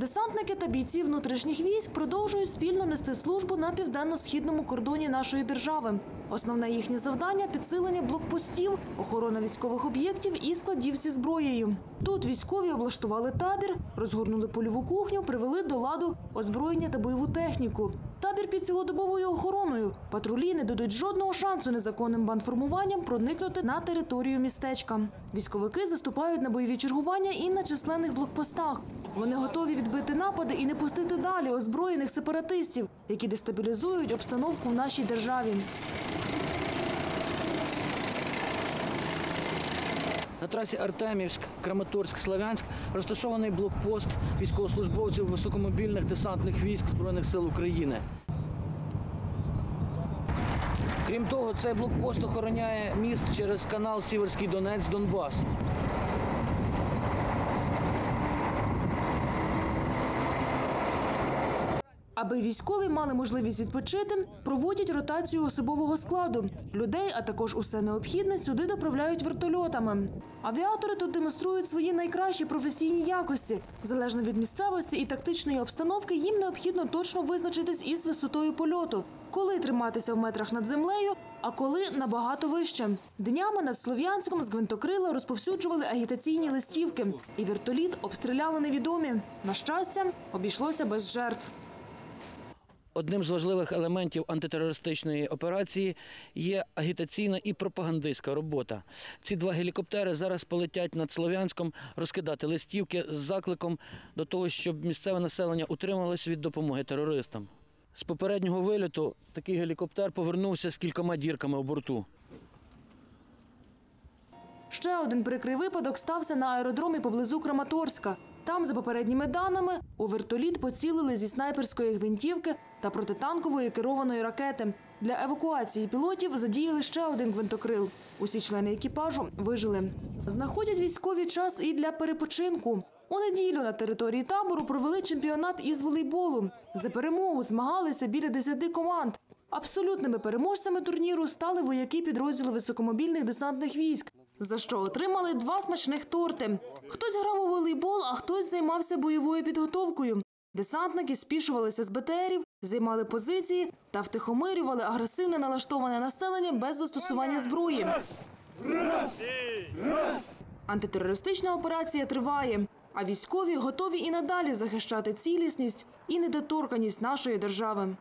Десантники та бійці внутрішніх військ продовжують спільно нести службу на південно-східному кордоні нашої держави. Основне їхнє завдання підсилення блокпостів, охорона військових об'єктів і складів зі зброєю. Тут військові облаштували табір, розгорнули польову кухню, привели до ладу озброєння та бойову техніку. Табір під цілодобовою охороною. Патрулі не дадуть жодного шансу незаконним бандформуванням проникнути на територію містечка. Військовики заступають на бойові чергування і на численних блокпостах. Вони готові відбити напади і не пустити далі озброєних сепаратистів, які дестабілізують обстановку в нашій державі. На трасі Артемівськ, Краматорськ, Славянськ розташований блокпост військовослужбовців високомобільних десантних військ Збройних сил України. Крім того, цей блокпост охороняє міст через канал Сіверський Донець Донбас. Аби військові мали можливість відпочити, проводять ротацію особового складу. Людей, а також усе необхідне, сюди доправляють вертольотами. Авіатори тут демонструють свої найкращі професійні якості. Залежно від місцевості і тактичної обстановки, їм необхідно точно визначитись із висотою польоту, коли триматися в метрах над землею, а коли набагато вище. Днями над Слов'янськом з гвинтокрила розповсюджували агітаційні листівки, і вертоліт обстріляли невідомі. На щастя, обійшлося без жертв. Одним з важливих елементів антитерористичної операції є агітаційна і пропагандистська робота. Ці два гелікоптери зараз полетять над Слов'янськом розкидати листівки з закликом до того, щоб місцеве населення утрималось від допомоги терористам. З попереднього вильоту такий гелікоптер повернувся з кількома дірками у борту. Ще один прикрий випадок стався на аеродромі поблизу Краматорська. Там, за попередніми даними, у вертоліт поцілили зі снайперської гвинтівки та протитанкової керованої ракети. Для евакуації пілотів задіяли ще один гвинтокрил. Усі члени екіпажу вижили. Знаходять військові час і для перепочинку. У неділю на території табору провели чемпіонат із волейболу. За перемогу змагалися біля 10 команд. Абсолютними переможцями турніру стали вояки підрозділу високомобільних десантних військ, за що отримали два смачних торти. Хтось грав у волейбол, а хтось займався бойовою підготовкою. Десантники спішувалися з БТРів, займали позиції та втихомирювали агресивне налаштоване населення без застосування зброї. Антитерористична операція триває, а військові готові і надалі захищати цілісність і недоторканість нашої держави.